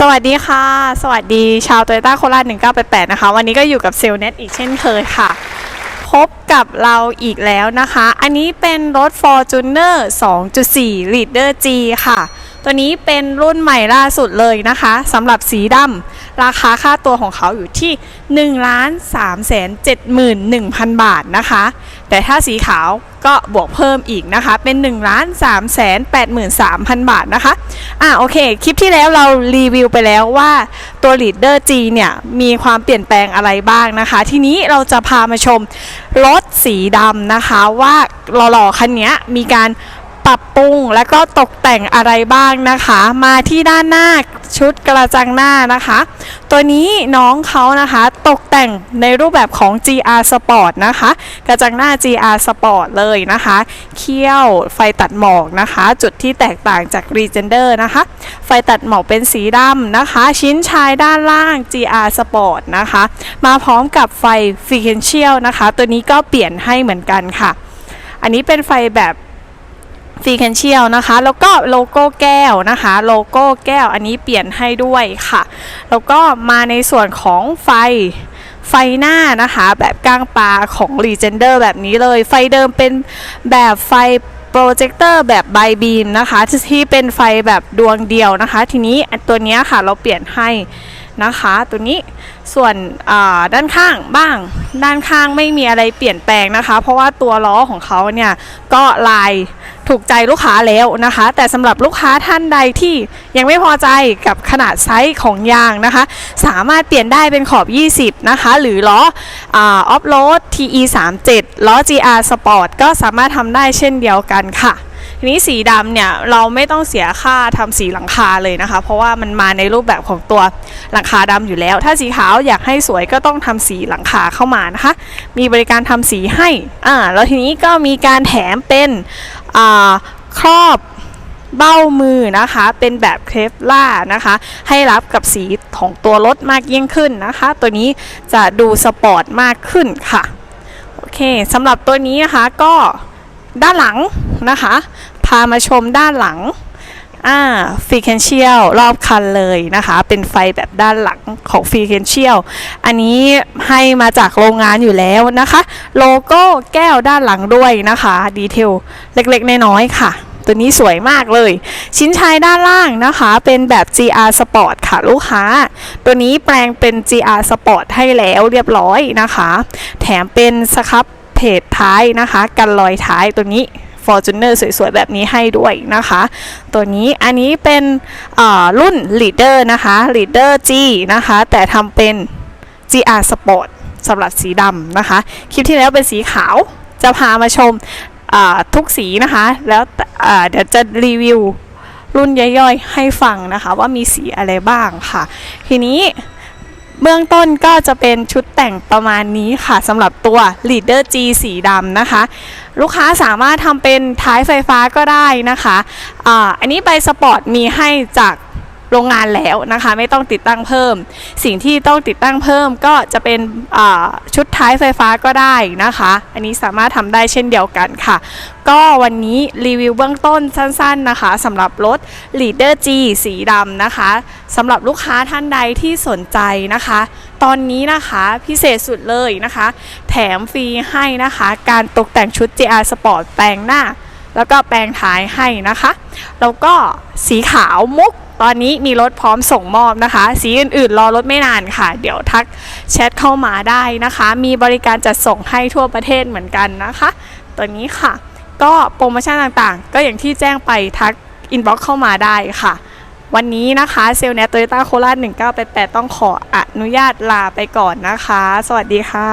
สวัสดีค่ะ สวัสดีชาวโตโยต้าโคราช1988 นะคะ วันนี้ก็อยู่กับเซลเน็ตอีกเช่นเคยค่ะ พบกับเราอีกแล้วนะคะ อันนี้เป็นรถ Fortuner 2.4 Leader G ค่ะ ตัวนี้เป็นรุ่นใหม่ล่าสุดเลยนะคะสำหรับสีดำราคาค่าตัวของเขาอยู่ที่ 1 3 7 1 0 0 0 บาทนะคะ แต่ถ้าสีขาวก็บวกเพิ่มอีกนะคะ เป็น 1 3 8 3 0 0 0 บาทนะคะ อะโอเค คลิปที่แล้วเรารีวิวไปแล้วว่าตัว Leader G เนี่ย มีความเปลี่ยนแปลงอะไรบ้างนะคะ ทีนี้เราจะพามาชมรถสีดำนะคะ ว่าหล่อๆคันนี้มีการ ปรับปรุงและก็ตกแต่งอะไรบ้างนะคะ มาที่ด้านหน้าชุดกระจังหน้านะคะ ตัวนี้น้องเขานะคะตกแต่งในรูปแบบของ GR Sport นะคะ กระจังหน้า GR Sport เลยนะคะ เขี้ยวไฟตัดหมอกนะคะ จุดที่แตกต่างจาก Regender นะคะ ไฟตัดหมอกเป็นสีดำนะคะ ชิ้นชายด้านล่าง GR Sport นะคะ มาพร้อมกับไฟ f r e q u e n t i a l นะคะ ตัวนี้ก็เปลี่ยนให้เหมือนกันค่ะ อันนี้เป็นไฟแบบ ฟีเคนเชียลนะคะ แล้วก็โลโก้แก้วนะคะ โลโก้แก้วอันนี้เปลี่ยนให้ด้วยค่ะ แล้วก็มาในส่วนของไฟไฟหน้านะคะ แบบก้างปลาของ Legender แบบนี้เลย ไฟเดิมเป็นแบบไฟโปรเจคเตอร์แบบไบบีมนะคะ ที่เป็นไฟแบบดวงเดียวนะคะ ทีนี้ตัวนี้ค่ะเราเปลี่ยนให้ นะคะ ตัวนี้ส่วนด้านข้างบ้าง ด้านข้างไม่มีอะไรเปลี่ยนแปลงนะคะ เพราะว่าตัวล้อของเขาเนี่ยก็ลายถูกใจลูกค้าแล้วนะคะ แต่สำหรับลูกค้าท่านใดที่ยังไม่พอใจกับขนาดไซส์ของยางนะคะ สามารถเปลี่ยนได้เป็นขอบ 20 นะคะ หรือล้อออฟโรด TE 3 7 ล้อ GR Sport ก็สามารถทำได้เช่นเดียวกันค่ะ ทีนี้สีดำเนี่ยเราไม่ต้องเสียค่าทำสีหลังคาเลยนะคะ เพราะว่ามันมาในรูปแบบของตัวหลังคาดำอยู่แล้ว ถ้าสีขาวอยากให้สวยก็ต้องทำสีหลังคาเข้ามานะคะ มีบริการทำสีให้อ่าแล้วทีนี้ก็มีการแถมเป็นอ่าครอบเบ้ามือนะคะเป็นแบบเคฟล่านะคะ ให้รับกับสีของตัวรถมากยิ่งขึ้นนะคะ ตัวนี้จะดูสปอร์ตมากขึ้นค่ะ โอเคสำหรับตัวนี้นะคะก็ด้านหลัง นะคะ พามาชมด้านหลังอ่าฟีเคนเชียลรอบคันเลยนะคะ เป็นไฟแบบด้านหลังของฟีเคนเชียลอันนี้ให้มาจากโรงงานอยู่แล้วนะคะ โลโก้แก้วด้านหลังด้วยนะคะ ดีเทลเล็กๆ น้อยๆค่ะ ตัวนี้สวยมากเลย ชิ้นชายด้านล่างนะคะ เป็นแบบ GR Sport ค่ะลูกค้า ตัวนี้แปลงเป็น GR Sport ให้แล้วเรียบร้อยนะคะ แถมเป็นสครับเพจท้ายนะคะ กันรอยท้ายตัวนี้ Fortuner สวยๆ แบบนี้ให้ด้วยนะคะ ตัวนี้อันนี้เป็นรุ่น Leader นะคะ Leader G นะคะ แต่ทำเป็น GR Sport สำหรับสีดำนะคะ คลิปที่แล้วเป็นสีขาว จะพามาชมทุกสีนะคะ แล้วเดี๋ยวจะรีวิวรุ่นย่อยๆ ให้ฟังนะคะ ว่ามีสีอะไรบ้างค่ะ ทีนี้ เบื้องต้นก็จะเป็นชุดแต่งประมาณนี้ค่ะสำหรับตัว Leader G สีดำนะคะ ลูกค้าสามารถทำเป็นท้ายไฟฟ้าก็ได้นะคะอาอันนี้ใบสปอร์ตมีให้จากโรงงานแล้วนะคะ ไม่ต้องติดตั้งเพิ่ม สิ่งที่ต้องติดตั้งเพิ่มก็จะเป็นชุดท้ายไฟฟ้าก็ได้นะคะ อันนี้สามารถทำได้เช่นเดียวกันค่ะ ก็วันนี้รีวิวเบื้องต้นสั้นๆนะคะสำหรับรถ Leader G สีดำนะคะ สำหรับลูกค้าท่านใดที่สนใจนะคะ ตอนนี้นะคะพิเศษสุดเลยนะคะ แถมฟรีให้นะคะ การตกแต่งชุด JR Sport แปลงหน้า แล้วก็แปลงท้ายให้นะคะ แล้วก็สีขาวมุกตอนนี้มีรถพร้อมส่งมอบนะคะ สีอื่นๆ รอรถไม่นานค่ะ เดี๋ยวทักแชทเข้ามาได้นะคะ มีบริการจัดส่งให้ทั่วประเทศเหมือนกันนะคะ ตัวนี้ค่ะ ก็โปรโมชั่นต่างๆ ก็อย่างที่แจ้งไปทักอินบ็อกซ์เข้ามาได้ค่ะ วันนี้นะคะเซลเนตโตโยต้าโคราช1988 ต้องขออนุญาตลาไปก่อนนะคะ สวัสดีค่ะ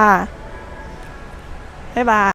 บ๊ายบาย